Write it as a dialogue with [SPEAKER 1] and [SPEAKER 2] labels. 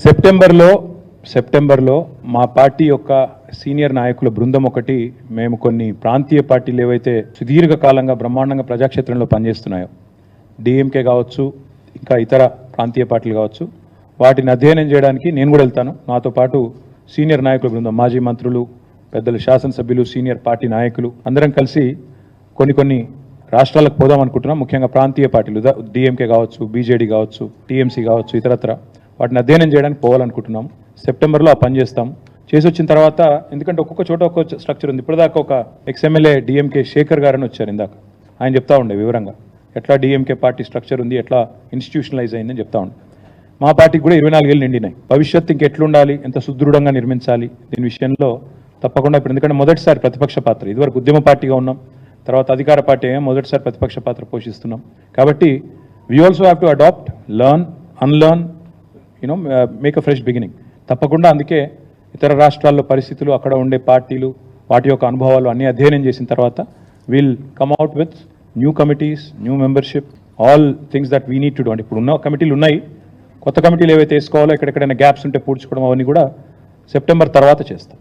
[SPEAKER 1] సెప్టెంబర్లో సెప్టెంబర్లో మా పార్టీ యొక్క సీనియర్ నాయకుల బృందం ఒకటి మేము కొన్ని ప్రాంతీయ పార్టీలు ఏవైతే సుదీర్ఘకాలంగా బ్రహ్మాండంగా ప్రజాక్షేత్రంలో పనిచేస్తున్నాయో డిఎంకే కావచ్చు ఇంకా ఇతర ప్రాంతీయ పార్టీలు కావచ్చు వాటిని అధ్యయనం చేయడానికి నేను కూడా వెళ్తాను. నాతో పాటు సీనియర్ నాయకుల బృందం మాజీ మంత్రులు పెద్దలు శాసనసభ్యులు సీనియర్ పార్టీ నాయకులు అందరం కలిసి కొన్ని కొన్ని రాష్ట్రాలకు పోదాం అనుకుంటున్నాం. ముఖ్యంగా ప్రాంతీయ పార్టీలు డిఎంకే కావచ్చు బీజేడీ కావచ్చు టీఎంసీ కావచ్చు ఇతరత్ర. వాటిని అధ్యయనం చేయడానికి పోవాలనుకుంటున్నాం. సెప్టెంబర్లో ఆ పని చేస్తాం. చేసి వచ్చిన తర్వాత ఎందుకంటే ఒక్కొక్క చోట ఒక్కొక్క స్ట్రక్చర్ ఉంది. ఇప్పటిదాకా ఒక ఎక్స్ఎమ్మెల్యే డిఎంకే శేఖర్ గారని వచ్చారు ఇందాక. ఆయన చెప్తా ఉండే వివరంగా. ఎట్లా డిఎంకే పార్టీ స్ట్రక్చర్ ఉంది ఎట్లా ఇన్స్టిట్యూషనలైజ్ అయిందని చెప్తా ఉండే. మా పార్టీకి కూడా ఇరవై నాలుగేళ్ళు నిండినాయి. భవిష్యత్తు ఇంకెట్లుండాలి ఎంత సుదృఢంగా నిర్మించాలి దీని విషయంలో తప్పకుండా ఇప్పుడు ఎందుకంటే మొదటిసారి ప్రతిపక్ష పాత్ర. ఇదివరకు ఉద్యమ పార్టీగా ఉన్నాం. తర్వాత అధికార పార్టీ ఏమో మొదటిసారి ప్రతిపక్ష పాత్ర పోషిస్తున్నాం. కాబట్టి we also have to adapt learn unlearn you know make a fresh beginning తప్పకుండా అందుకే ఇతర రాష్ట్రాల్లో పరిస్థితులు అక్కడ ఉండే పార్టీలు వాటి యొక్క అనుభవాలు అన్ని అధ్యయనం చేసిన తర్వాత will come out with new committees new membership all things that we need to do అంటే ఇప్పుడు ఉన్న కమిటీలు ఉన్నాయి. కొత్త కమిటీలు ఏవైతే వేసుకోవాలో ఎక్కడెక్కడైనా గ్యాప్స్ ఉంటే పూడ్చుకోవడం అవన్నీ కూడా సెప్టెంబర్ తర్వాత చేస్తాం.